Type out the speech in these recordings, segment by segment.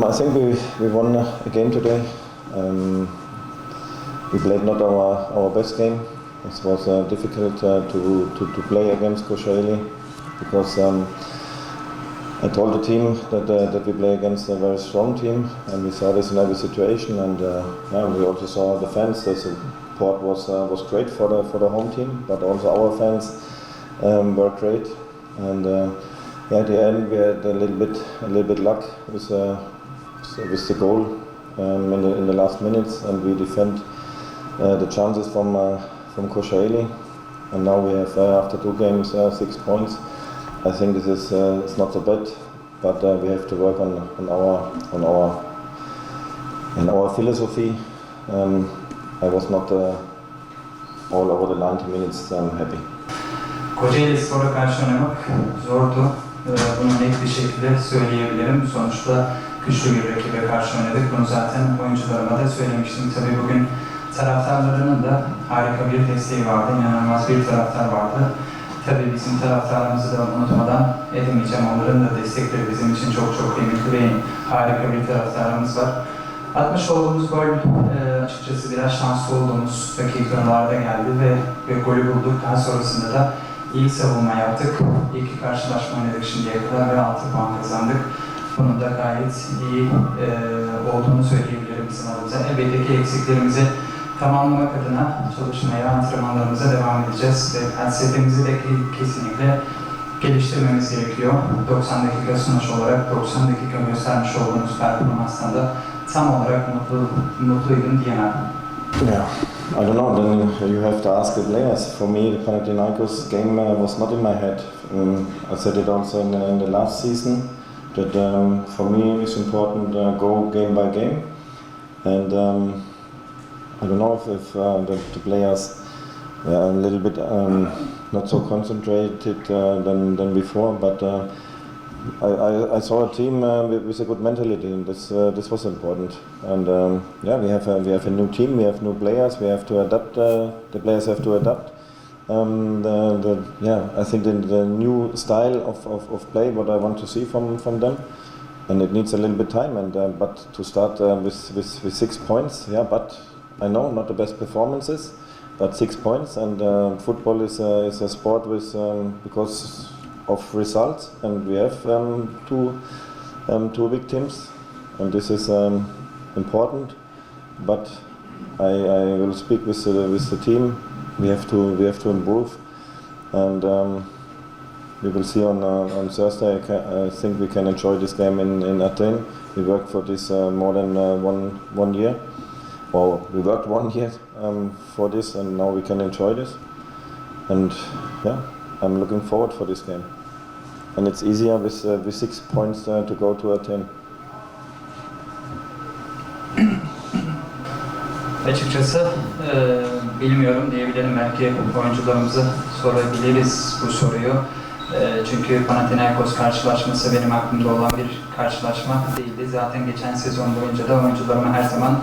Um, I think we, we won a game today. Um, we played not our, our best game. It was uh, difficult uh, to, to, to play against Koscielny because um, I told the team that, uh, that we play against a very strong team and we saw this in every situation and uh, yeah, we also saw the fans. The support was, uh, was great for the, for the home team but also our fans um, were great and uh, yeah, at the end we had a little bit a little bit luck with, with the goal um, in, the, in the last minutes and we defend uh, the chances from uh, from Koscielny and now we have uh, after two games uh, six points. I think this is uh, it's not so bad, but uh, we have to work on, on our on our in our philosophy. Um, I was not all over the 90 minutes um, happy. Kocaeli Spor'a karşı oynamak zordu. Bunu net bir şekilde söyleyebilirim. Sonuçta güçlü bir rakibe karşı oynadık. Bunu zaten oyuncularıma da söylemiştim. Tabii bugün taraftarlarının da harika bir desteği vardı. İnanılmaz bir taraftar vardı. Tabii bizim taraftarımızı da unutmadan edemeyeceğim. Onların da destekleri bizim için çok çok kıymetli ve harika bir taraftarımız var. Atmış olduğumuz gol e, açıkçası biraz şanslı olduğumuz dakikalarda geldi ve, ve golü bulduk. Daha sonrasında da iyi savunma yaptık. İyi ki karşılaşma oynadık şimdiye kadar ve 6 puan kazandık. Bunun da gayet iyi e, olduğunu söyleyebilirim bizim adımıza. Elbette eksiklerimizi tamamlamak adına çalışmaya, antrenmanlarımıza devam edeceğiz ve felsefemizi de ke- kesinlikle geliştirmemiz gerekiyor. 90 dakika sonuç olarak 90 dakika göstermiş olduğumuz performanstan da tam olarak mutlu, mutluydum diyemem. Yeah, I don't know. Then you have to ask the players. For me, the Panathinaikos game uh, was not in my head. Um, I said it also in, in the last season that um, for me it's important uh, go game by game, and um, I don't know if, if uh, the, the players are a little bit um, not so concentrated uh, than than before, but. Uh, I, I, I saw a team uh, with, with a good mentality, and this uh, this was important. And um, yeah, we have a, we have a new team, we have new players, we have to adapt. Uh, the players have to adapt. Um, the, the, yeah, I think the, the new style of, of, of play, what I want to see from, from them, and it needs a little bit time. And uh, but to start uh, with, with with six points, yeah, but I know not the best performances, but six points. And uh, football is a, is a sport with um, because of results, and we have um, two um, two big teams, and this is um, important. But I, I will speak with with the team. We have to we have to improve, and um, we will see on uh, on Thursday. I, I think we can enjoy this game in in Athens. We worked for this uh, more than uh, one one year, or we worked one year um, for this, and now we can enjoy this. And yeah, I'm looking forward for this game. And it's easier with with six points to go to Athens. Açıkçası e, bilmiyorum diyebilirim. Belki oyuncularımıza sorabiliriz bu soruyu. E, çünkü Panathinaikos karşılaşması benim aklımda olan bir karşılaşma değildi. Zaten geçen sezon boyunca da oyuncularıma her zaman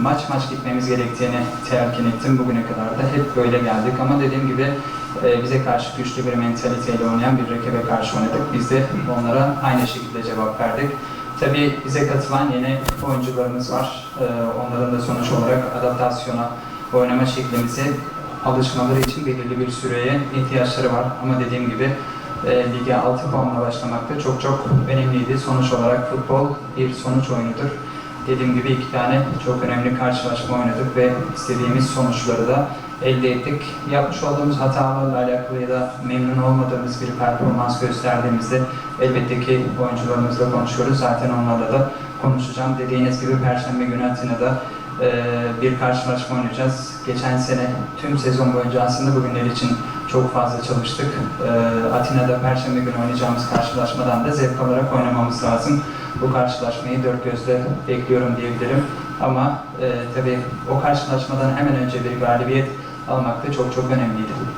maç maç gitmemiz gerektiğini telkin ettim. Bugüne kadar da hep böyle geldik. Ama dediğim gibi e, bize karşı güçlü bir mentaliteyle oynayan bir rakibe karşı oynadık. Biz de onlara aynı şekilde cevap verdik. Tabii bize katılan yeni oyuncularımız var. Ee, onların da sonuç olarak adaptasyona, oynama şeklimize alışmaları için belirli bir süreye ihtiyaçları var. Ama dediğim gibi e, lige 6 puanla başlamak da çok çok önemliydi. Sonuç olarak futbol bir sonuç oyunudur. Dediğim gibi iki tane çok önemli karşılaşma oynadık ve istediğimiz sonuçları da elde ettik. Yapmış olduğumuz hatalarla alakalı ya da memnun olmadığımız bir performans gösterdiğimizde elbette ki oyuncularımızla konuşuyoruz. Zaten onlarla da konuşacağım. Dediğiniz gibi Perşembe günü Atina'da bir karşılaşma oynayacağız. Geçen sene tüm sezon boyunca aslında bugünler için çok fazla çalıştık. E, Atina'da Perşembe günü oynayacağımız karşılaşmadan da zevk alarak oynamamız lazım. Bu karşılaşmayı dört gözle bekliyorum diyebilirim. Ama e, tabii o karşılaşmadan hemen önce bir galibiyet almak da çok çok önemliydi.